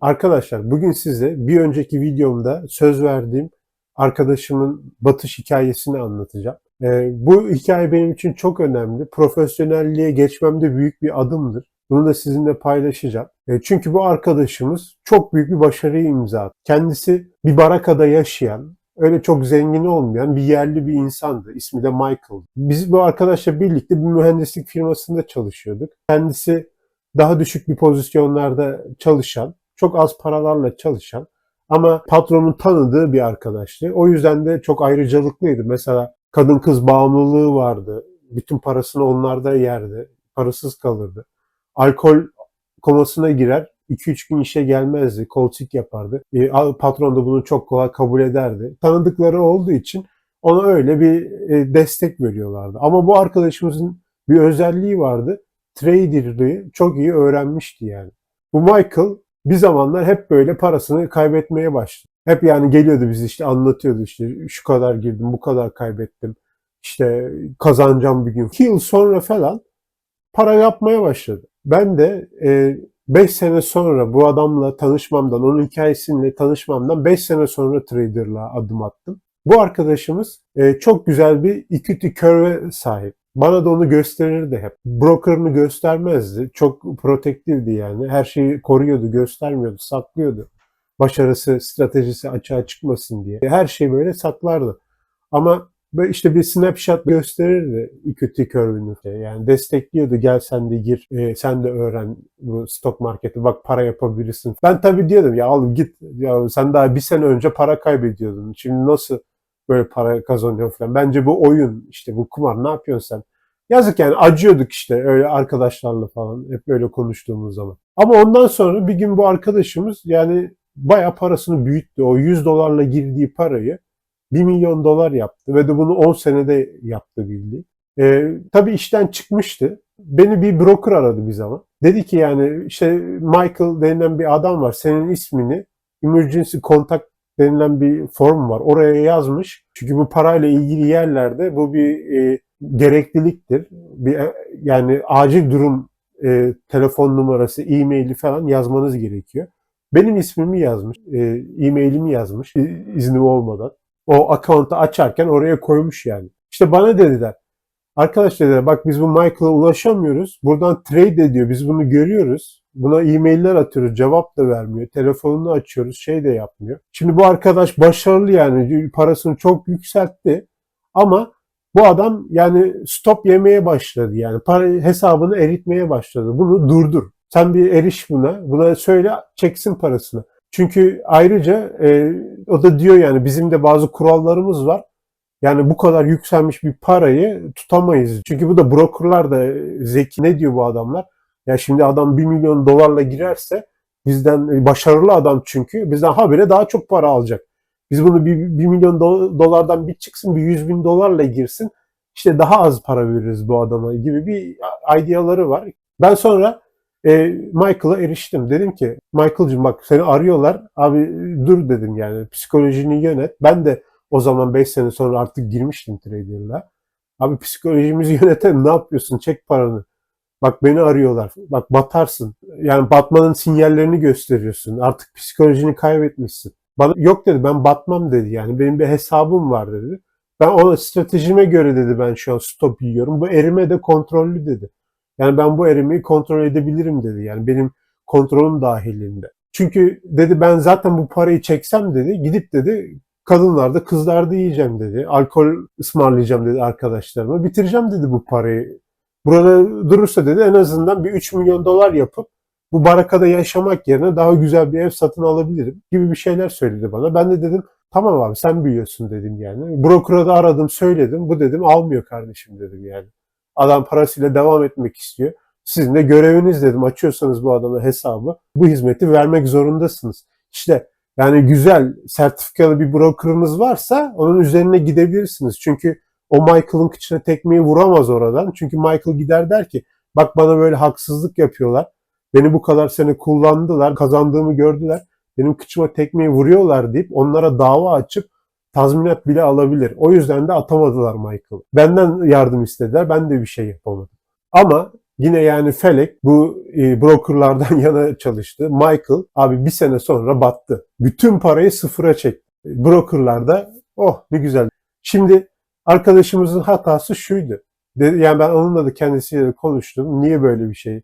Arkadaşlar bugün size bir önceki videomda söz verdiğim arkadaşımın batış hikayesini anlatacağım. Ee, bu hikaye benim için çok önemli. Profesyonelliğe geçmemde büyük bir adımdır. Bunu da sizinle paylaşacağım. E, çünkü bu arkadaşımız çok büyük bir başarıyı imza attı. Kendisi bir barakada yaşayan, öyle çok zengin olmayan bir yerli bir insandı. İsmi de Michael. Biz bu arkadaşla birlikte bir mühendislik firmasında çalışıyorduk. Kendisi daha düşük bir pozisyonlarda çalışan, çok az paralarla çalışan ama patronun tanıdığı bir arkadaştı. O yüzden de çok ayrıcalıklıydı. Mesela kadın kız bağımlılığı vardı. Bütün parasını onlarda yerdi. Parasız kalırdı. Alkol komasına girer. 2-3 gün işe gelmezdi. Koltuk yapardı. E, patron da bunu çok kolay kabul ederdi. Tanıdıkları olduğu için ona öyle bir e, destek veriyorlardı. Ama bu arkadaşımızın bir özelliği vardı. Trader'lığı çok iyi öğrenmişti yani. Bu Michael bir zamanlar hep böyle parasını kaybetmeye başladı. Hep yani geliyordu bizi işte anlatıyordu işte şu kadar girdim bu kadar kaybettim. İşte kazanacağım bir gün. 2 yıl sonra falan para yapmaya başladı. Ben de 5 sene sonra bu adamla tanışmamdan, onun hikayesiyle tanışmamdan 5 sene sonra trader'la adım attım. Bu arkadaşımız e, çok güzel bir equity curve sahip. Bana da onu gösterirdi hep. Broker'ını göstermezdi. Çok protektifti yani. Her şeyi koruyordu, göstermiyordu, saklıyordu. Başarısı, stratejisi açığa çıkmasın diye. Her şey böyle saklardı. Ama böyle işte bir snapshot gösterirdi equity curve'ünü. Yani destekliyordu. Gel sen de gir, e, sen de öğren bu stock marketi. Bak para yapabilirsin. Ben tabii diyordum ya al git. Ya sen daha bir sene önce para kaybediyordun. Şimdi nasıl böyle para kazanıyor falan. Bence bu oyun işte bu kumar ne yapıyorsun sen? Yazık yani acıyorduk işte öyle arkadaşlarla falan hep böyle konuştuğumuz zaman. Ama ondan sonra bir gün bu arkadaşımız yani bayağı parasını büyüttü. O 100 dolarla girdiği parayı 1 milyon dolar yaptı ve de bunu 10 senede yaptı bildiği. Ee, tabii işten çıkmıştı. Beni bir broker aradı bir zaman. Dedi ki yani işte Michael denilen bir adam var. Senin ismini emergency contact denilen bir form var. Oraya yazmış. Çünkü bu parayla ilgili yerlerde bu bir e, gerekliliktir. Bir, e, yani acil durum e, telefon numarası, e-maili falan yazmanız gerekiyor. Benim ismimi yazmış, e, e-mailimi yazmış iznim olmadan. O account'u açarken oraya koymuş yani. İşte bana dediler. Arkadaş dediler bak biz bu Michael'a ulaşamıyoruz. Buradan trade ediyor. Biz bunu görüyoruz. Buna e-mailler atıyoruz. Cevap da vermiyor. Telefonunu açıyoruz. Şey de yapmıyor. Şimdi bu arkadaş başarılı yani. Parasını çok yükseltti. Ama bu adam yani stop yemeye başladı yani. Para hesabını eritmeye başladı. Bunu durdur. Sen bir eriş buna. Buna söyle çeksin parasını. Çünkü ayrıca e, o da diyor yani bizim de bazı kurallarımız var. Yani bu kadar yükselmiş bir parayı tutamayız. Çünkü bu da brokerlar da zeki ne diyor bu adamlar? Ya şimdi adam 1 milyon dolarla girerse bizden başarılı adam çünkü bizden habire daha çok para alacak. Biz bunu 1, 1 milyon do- dolardan bir çıksın bir 100 bin dolarla girsin. İşte daha az para veririz bu adama gibi bir ideaları var. Ben sonra e, Michael'a eriştim. Dedim ki Michael'cığım bak seni arıyorlar. Abi dur dedim yani psikolojini yönet. Ben de o zaman 5 sene sonra artık girmiştim trader'la. Abi psikolojimizi yönetelim ne yapıyorsun çek paranı. Bak beni arıyorlar. Bak batarsın. Yani batmanın sinyallerini gösteriyorsun. Artık psikolojini kaybetmişsin. Bana yok dedi ben batmam dedi yani. Benim bir hesabım var dedi. Ben ona stratejime göre dedi ben şu an stop yiyorum. Bu erime de kontrollü dedi. Yani ben bu erimeyi kontrol edebilirim dedi. Yani benim kontrolüm dahilinde. Çünkü dedi ben zaten bu parayı çeksem dedi gidip dedi kadınlarda kızlarda yiyeceğim dedi. Alkol ısmarlayacağım dedi arkadaşlarıma. Bitireceğim dedi bu parayı. Burada durursa dedi en azından bir 3 milyon dolar yapıp bu barakada yaşamak yerine daha güzel bir ev satın alabilirim gibi bir şeyler söyledi bana. Ben de dedim tamam abi sen büyüyorsun dedim yani. Broker'a da aradım söyledim. Bu dedim almıyor kardeşim dedim yani. Adam parasıyla devam etmek istiyor. Sizin de göreviniz dedim. Açıyorsanız bu adama hesabı bu hizmeti vermek zorundasınız. İşte yani güzel sertifikalı bir brokerınız varsa onun üzerine gidebilirsiniz. Çünkü o Michael'ın kıçına tekmeyi vuramaz oradan. Çünkü Michael gider der ki bak bana böyle haksızlık yapıyorlar. Beni bu kadar sene kullandılar, kazandığımı gördüler. Benim kıçıma tekmeyi vuruyorlar deyip onlara dava açıp tazminat bile alabilir. O yüzden de atamadılar Michael'ı. Benden yardım istediler. Ben de bir şey yapamadım. Ama Yine yani Felek bu e, brokerlardan yana çalıştı. Michael abi bir sene sonra battı. Bütün parayı sıfıra çekti. Brokerlar da oh ne güzel. Şimdi arkadaşımızın hatası şuydu. Yani ben onunla da kendisiyle de konuştum. Niye böyle bir şey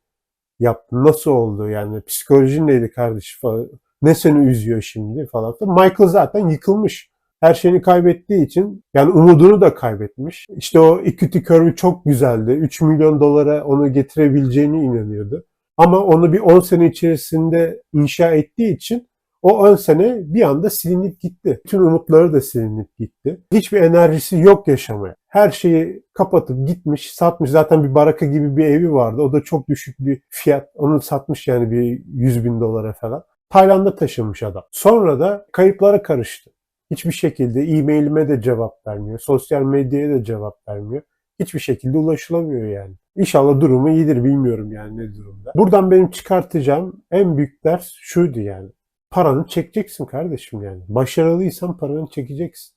yaptın? Nasıl oldu? Yani psikolojin neydi kardeş falan. Ne seni üzüyor şimdi falan. Michael zaten yıkılmış. Her şeyini kaybettiği için yani umudunu da kaybetmiş. İşte o equity curve'ü çok güzeldi. 3 milyon dolara onu getirebileceğini inanıyordu. Ama onu bir 10 sene içerisinde inşa ettiği için o 10 sene bir anda silinip gitti. Bütün umutları da silinip gitti. Hiçbir enerjisi yok yaşamaya. Her şeyi kapatıp gitmiş, satmış. Zaten bir baraka gibi bir evi vardı. O da çok düşük bir fiyat. Onu satmış yani bir 100 bin dolara falan. Tayland'a taşınmış adam. Sonra da kayıplara karıştı. Hiçbir şekilde e-mailime de cevap vermiyor. Sosyal medyaya da cevap vermiyor. Hiçbir şekilde ulaşılamıyor yani. İnşallah durumu iyidir bilmiyorum yani ne durumda. Buradan benim çıkartacağım en büyük ders şuydu yani. Paranı çekeceksin kardeşim yani. Başarılıysan paranı çekeceksin.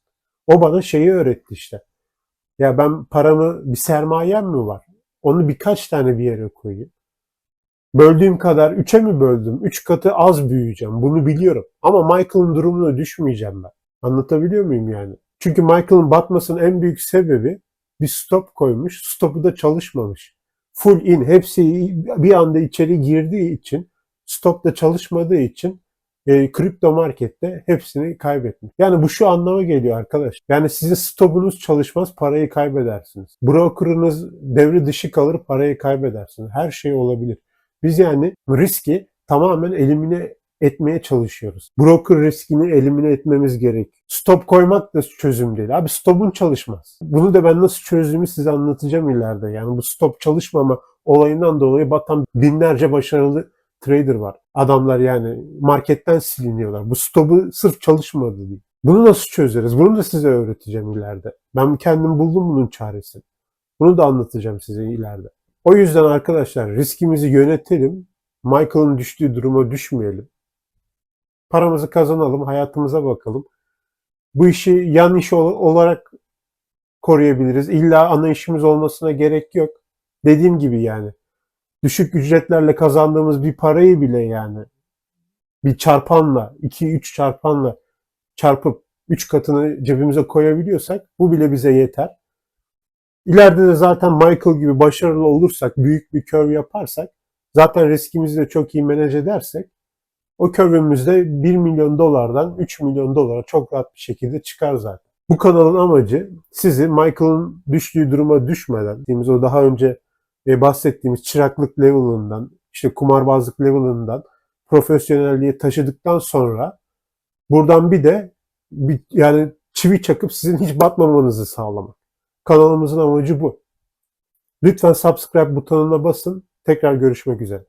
O bana şeyi öğretti işte. Ya ben paramı bir sermayem mi var? Onu birkaç tane bir yere koyayım. Böldüğüm kadar üçe mi böldüm? Üç katı az büyüyeceğim. Bunu biliyorum. Ama Michael'ın durumuna düşmeyeceğim ben. Anlatabiliyor muyum yani? Çünkü Michael'ın batmasının en büyük sebebi bir stop koymuş. Stopu da çalışmamış. Full in. Hepsi bir anda içeri girdiği için stop da çalışmadığı için e, kripto markette hepsini kaybetmiş. Yani bu şu anlama geliyor arkadaş. Yani sizin stopunuz çalışmaz parayı kaybedersiniz. Brokerınız devre dışı kalır parayı kaybedersiniz. Her şey olabilir. Biz yani riski tamamen elimine etmeye çalışıyoruz. Broker riskini elimine etmemiz gerek. Stop koymak da çözüm değil. Abi stopun çalışmaz. Bunu da ben nasıl çözdüğümü size anlatacağım ileride. Yani bu stop çalışmama olayından dolayı batan binlerce başarılı trader var. Adamlar yani marketten siliniyorlar. Bu stopu sırf çalışmadı diye. Bunu nasıl çözeriz? Bunu da size öğreteceğim ileride. Ben kendim buldum bunun çaresini. Bunu da anlatacağım size ileride. O yüzden arkadaşlar riskimizi yönetelim. Michael'ın düştüğü duruma düşmeyelim. Paramızı kazanalım, hayatımıza bakalım. Bu işi yan iş ol- olarak koruyabiliriz. İlla ana işimiz olmasına gerek yok. Dediğim gibi yani düşük ücretlerle kazandığımız bir parayı bile yani bir çarpanla, 2-3 çarpanla çarpıp 3 katını cebimize koyabiliyorsak bu bile bize yeter. İleride de zaten Michael gibi başarılı olursak, büyük bir curve yaparsak, zaten riskimizi de çok iyi manage edersek o curve'ümüzde 1 milyon dolardan 3 milyon dolara çok rahat bir şekilde çıkar zaten. Bu kanalın amacı sizi Michael'ın düştüğü duruma düşmeden, dediğimiz o daha önce e, bahsettiğimiz çıraklık level'ından, işte kumarbazlık level'ından profesyonelliğe taşıdıktan sonra buradan bir de bir, yani çivi çakıp sizin hiç batmamanızı sağlamak. Kanalımızın amacı bu. Lütfen subscribe butonuna basın. Tekrar görüşmek üzere.